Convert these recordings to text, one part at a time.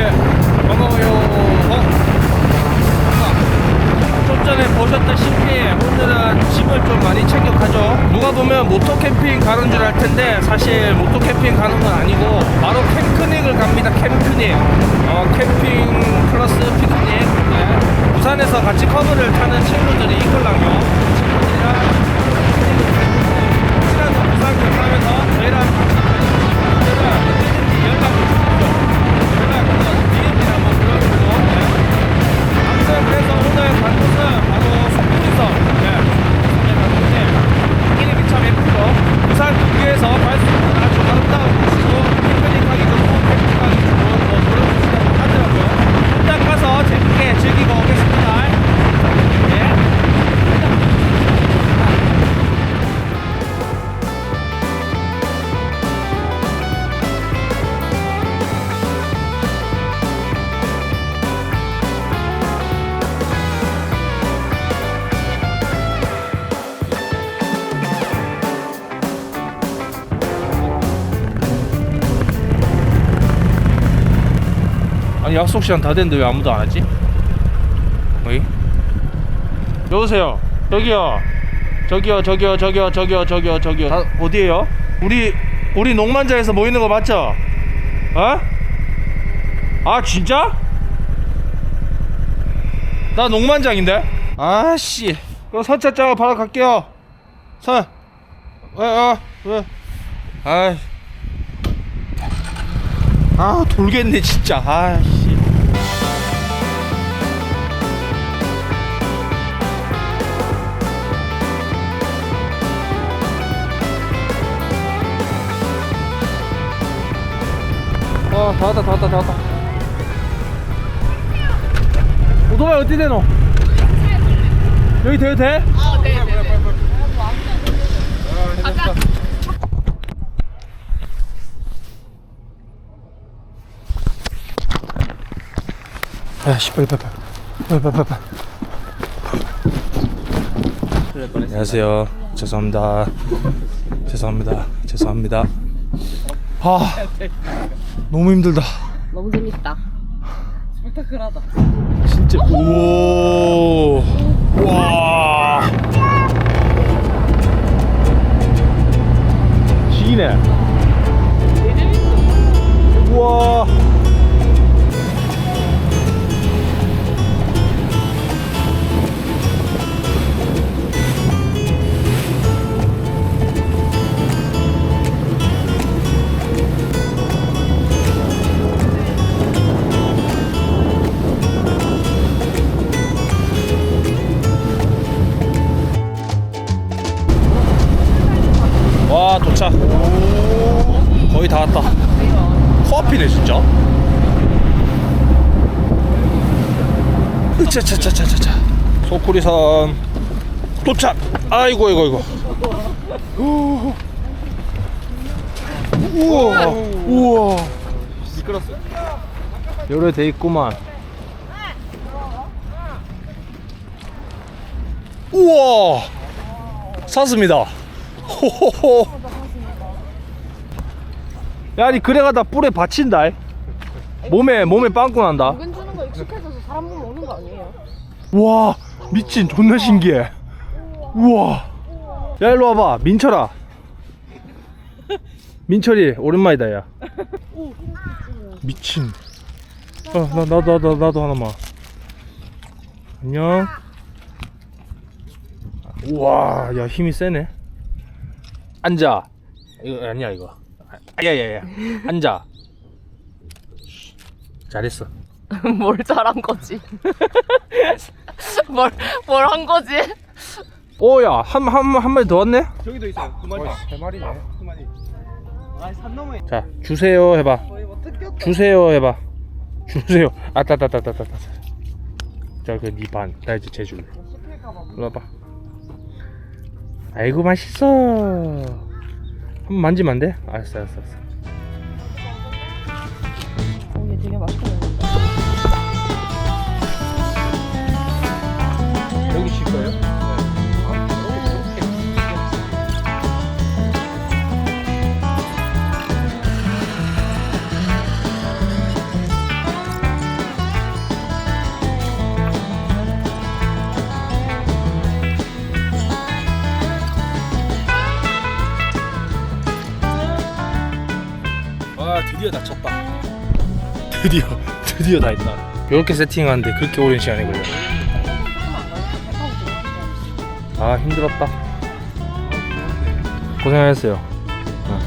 예, 반가워요. 어? 좀 전에 보셨다시피 오늘은 짐을 좀 많이 챙겨가죠. 누가 보면 모토 캠핑 가는 줄 알 텐데 사실 모토 캠핑 가는 건 아니고 바로 캠크닉을 갑니다. 캠크닉. 어, 캠핑 플러스 피크닉. 네. 부산에서 같이 커브를 타는 친구들이 있걸랑요. 친구들이랑 친한 부산 경하면서 저희랑 연락을 약속 시간 다 됐는데 왜 아무도 안 하지? 어이? 여보세요. 저기요. 저기요, 저기요, 저기요, 저기요, 저기요, 저기요. 다 어디에요? 우리 우리 농만자에서 모이는 거 맞죠? 어? 아 진짜? 나 농만장인데? 아씨. 그럼 선착장을 바로 갈게요. 선. 왜? 어? 왜? 아이. 아 돌겠네 진짜 아씨 와다 왔다 다 왔다 다 왔다 오토바이 어디 대노? 여기 대도 돼? 어, 네, 네, 네. 가자. 아씨 빨리 빨리 빨리 빨리 빨리 빨리 안녕하세요 죄송합니다 죄송합니다 죄송합니다 아 너무 힘들다 너무 재밌다. 스펙타클하다. 진짜 오 와. 지네 우와 와 차차차차차차 소쿠리산 도착 아이고 아이고 우. 우와 우와 미끄렀어 요래 돼 있구만 우와 샀습니다 호호호. 야, 아니 그래가 다 뿔에 받친다. 이. 몸에 몸에 빵꾸 난다. 익숙해져서 사람 몸 오는 거 아니에요? 와, 미친 존나 신기해. 우와. 야, 일로 와봐, 민철아. 민철이 오랜만이다, 야. 미친. 어, 나 나도 나도 나도 하나만. 안녕. 우와, 야 힘이 세네. 앉아. 이거 아니야 이거. 아야야야. 앉아. 잘했어. 뭘 잘한 거지? 뭘, 뭘 한 거지? 오야 한 한 한 마리 더 왔네. 저기도 있어요. 두 마리. 세 마리네. 두 마리. 아, 산 넘어에 자 주세요 해봐. 거의 뭐 뜯겼다. 주세요 해봐. 주세요. 아따따따따따따. 자그니 반. 나 이제 제줄. 일로 와봐. 아이고 맛있어. 한번 만지면 안 돼? 알았어 알았어 알았어. 어, 얘 되게 맛있게 먹는다. 아 드디어 다 쳤다. 드디어 드디어 다 했다 이렇게 세팅하는데 그렇게 오랜 시간이 걸려 아 힘들었다 고생하셨어요 어.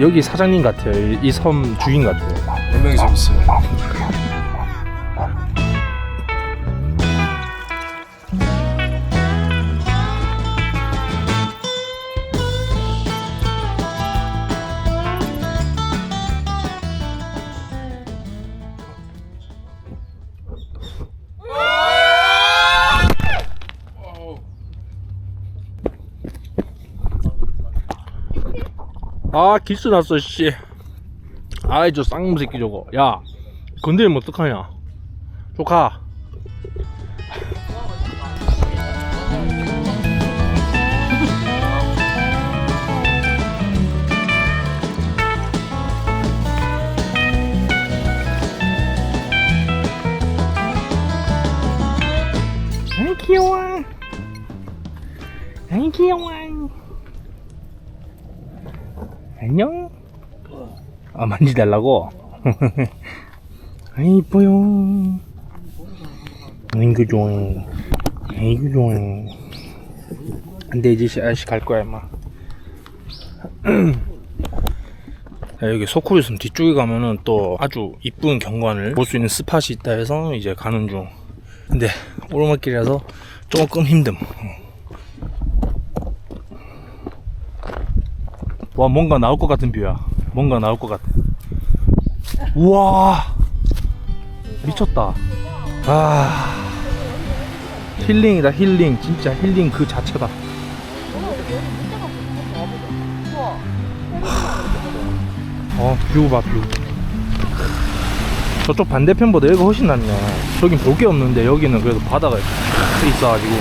여기 사장님 같아요 이 섬 주인 같아요 몇 명이 재밌어요. 아 기스 났어 씨. 아이 저 쌍놈 새끼 저거. 야 건드리면 어떡하냐? 조카. 아이 귀여워 아이 귀여워 안녕. 아 만지달라고? 아이 이뻐요. 아이고 좋아 아이고 안돼 이제 아저씨 갈 거야 임마. 야, 여기 소쿠리섬 뒤쪽에 가면은 또 아주 이쁜 경관을 볼 수 있는 스팟이 있다 해서 이제 가는 중. 근데 오르막길이라서 조금 힘듦 와 뭔가 나올 것 같은 뷰야. 뭔가 나올 것 같아. 우와! 미쳤다. 아. 힐링이다 힐링. 진짜 힐링 그 자체다. 어뷰 봐 뷰. 저쪽 반대편보다 여기가 훨씬 낫네. 저긴 볼 게 없는데 여기는 그래도 바다가 있어가지고.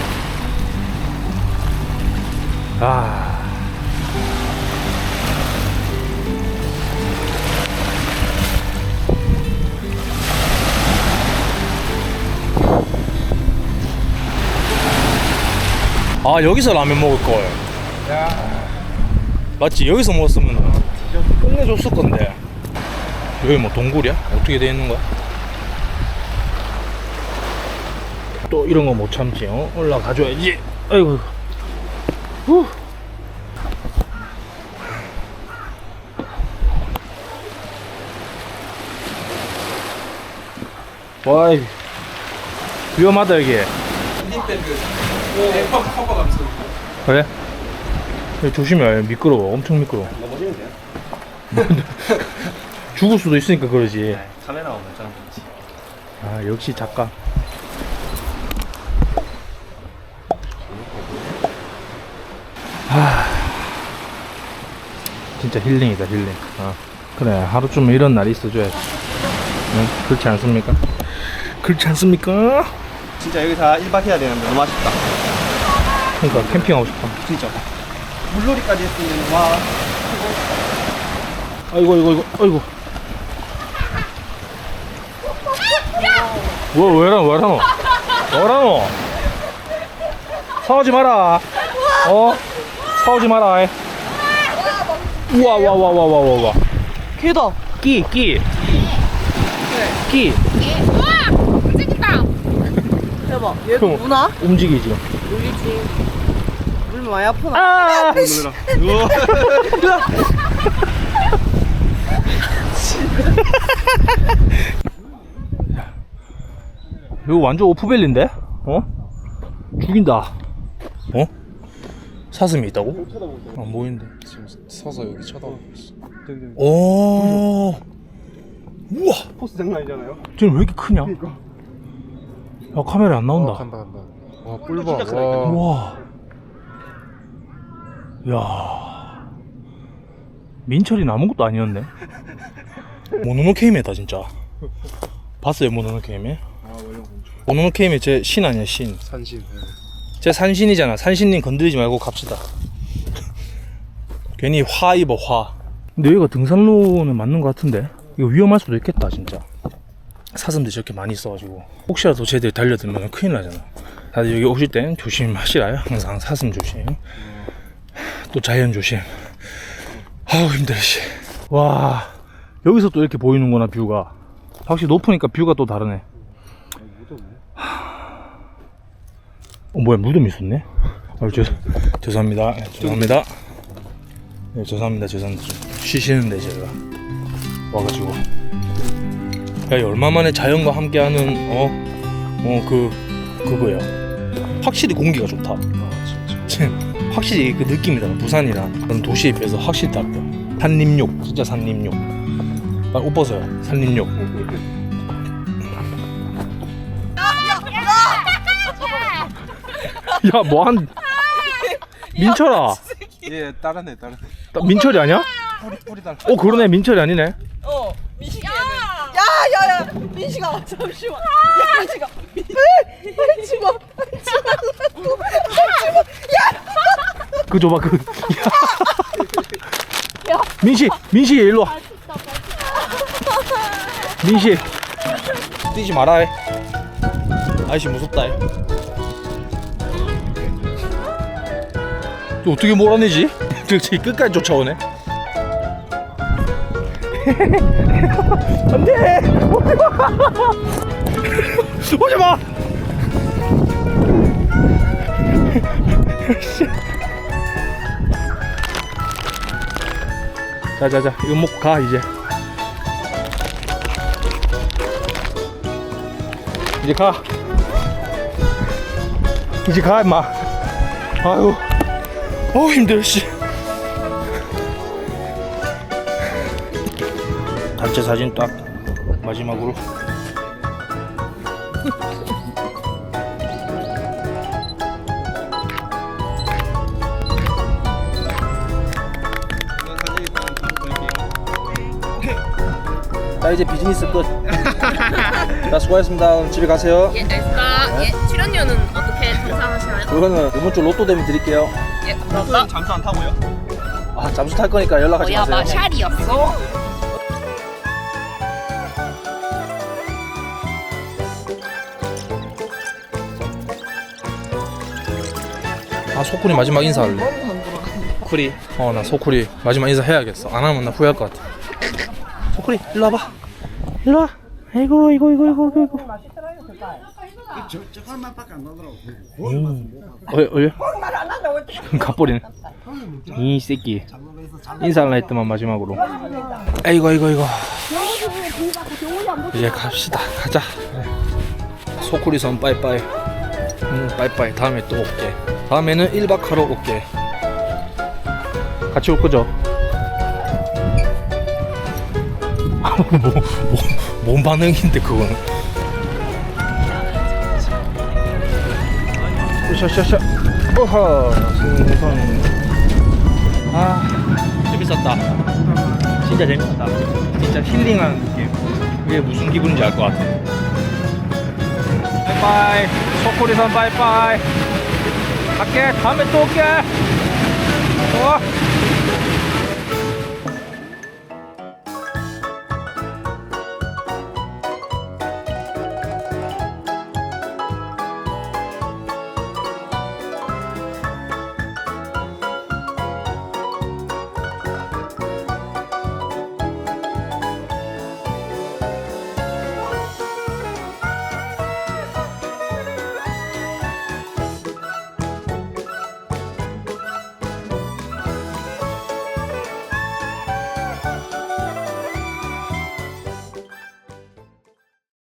아 아 여기서 라면 먹을 걸. 맞지 여기서 먹었으면 끝내줬을 건데. 여기 뭐 동굴이야? 어떻게 돼 있는 거야? 또 이런 거 못 참지. 어? 올라가줘야지. 아이고. 후. 와, 이 위험하다 여기. 그래? 야, 조심해 미끄러워 엄청 미끄러워 넘어지면 돼요? 죽을 수도 있으니까 그러지 카메라 오면 저는 그렇지. 아 역시 작가 하... 진짜 힐링이다 힐링 어. 그래 하루쯤 이런 날이 있어줘야지 응? 그렇지 않습니까? 그렇지 않습니까? 진짜 여기 다 1박 해야 되는데 너무 아쉽다. 그러니까 캠핑하고 싶다 진짜. 물놀이까지 했으면 와. 아이고 아이고 아이고 아이고. 뭐 왜라 왜라노? 왜라노? 싸우지 마라. 어? 싸우지 마라 우와 우와 우와 우와 우와 우와. 개다. 끼 끼 끼 대박. 얘 형. 누나? 움직이지 울리지. 물 많이 아프나? 아 이거 완전 오프벨리인데? 어? 죽인다 어? 사슴이 있다고? 안 보이는데 지금 서서 여기 쳐다보고 있어. 오 우와 포스 장난 아니잖아요? 쟤는 왜 이렇게 크냐? 야 카메라 안 나온다 어, 간다 간다. 와 꿀봐. 와. 우와 야 민철이는 아무것도 아니었네 모노노케이메다 진짜 봤어요 모노노케이메? 아 원래 엄청 모노노케이메 제신 아니야 신 산신. 네. 제 산신이잖아. 산신님 건드리지 말고 갑시다. 괜히 화 입어 화. 근데 여기가 등산로는 맞는 것 같은데 이거 위험할 수도 있겠다 진짜. 사슴들이 저렇게 많이 있어가지고 혹시라도 쟤들 달려들면 큰일 나잖아. 다들 여기 오실 땐 조심하시라요. 항상 사슴 조심. 또 자연 조심. 아우 힘들어 씨. 와 여기서 또 이렇게 보이는구나 뷰가 확실히 높으니까 뷰가 또 다르네 어 뭐야 무덤 있었네 아, 죄, 죄송합니다 네, 죄송합니다 네, 죄송합니다 죄송합니다 좀 쉬시는데 제가 와가지고 야이 얼마 만에 자연과 함께하는 어 어 그 그거야. 확실히 공기가 좋다. 진짜. 확실히 그 느낌이 달라 부산이랑 그런 도시에 비해서 확실히 다르다 산림욕. 진짜 산림욕. 나 옷 벗어요 산림욕. 야 뭐한 민철아. 예 따라네 따라네 나- 민철이 아니야? 뿌리 뿌리 달어 그러네. 민철이 아니네. 어 민식이는 야 야야 민식아 잠시만. 야 민식아. 하지마 그 줘봐 그 민씨 민씨 일로 와. 민씨 뛰지 마라 해. 아저씨 무섭다 해. 또 어떻게 몰아내지? 그렇지 끝까지 쫓아오네 안돼. 오지마. 자자자 이거 먹고 가 이제. 이제 가. 이제 가 임마. 아유. 어우 힘들어 씨 단체 사진 딱 마지막으로 자 이제 비즈니스 끝. 자 수고하셨습니다. 집에 가세요. 예, 알겠습니다. 예, 출연료는 어떻게 정산하시나요? 그거는 이번 주 로또 되면 드릴게요. 예, 감사합니다. 잠수 안 타고요? 아 잠수 탈 거니까 연락하지 뭐야, 마세요. 마샬이었어? 아 소쿠리 마지막 인사할래. 소쿠리. 어 나 소쿠리 마지막 인사 해야겠어. 안 하면 나 후회할 것 같아. 소쿠리 일로 와봐. 일로 와. 아이고 이거 이거 이거 이거 이거. 음. 어이 어이. 가버리네. 이 새끼. 인사할라 했더만 마지막으로. 아이고 아이고 아이고. 이제 갑시다. 가자. 소쿠리 선 빠이빠이. 응, 빠이빠이. 다음에 또 올게. 다음에는 1박 하러 올게. 같이 올 거죠? 뭐, 뭐, 뭔 반응인데, 그거는. 샤샤샤. 어허, 승선. 아, 재밌었다. 진짜 재밌었다. 진짜 힐링하는 느낌. 그게 무슨 기분인지 알 것 같아. 바이바이. 소쿠리선 바이바이. 갈게. 다음에 또 올게. 좋아.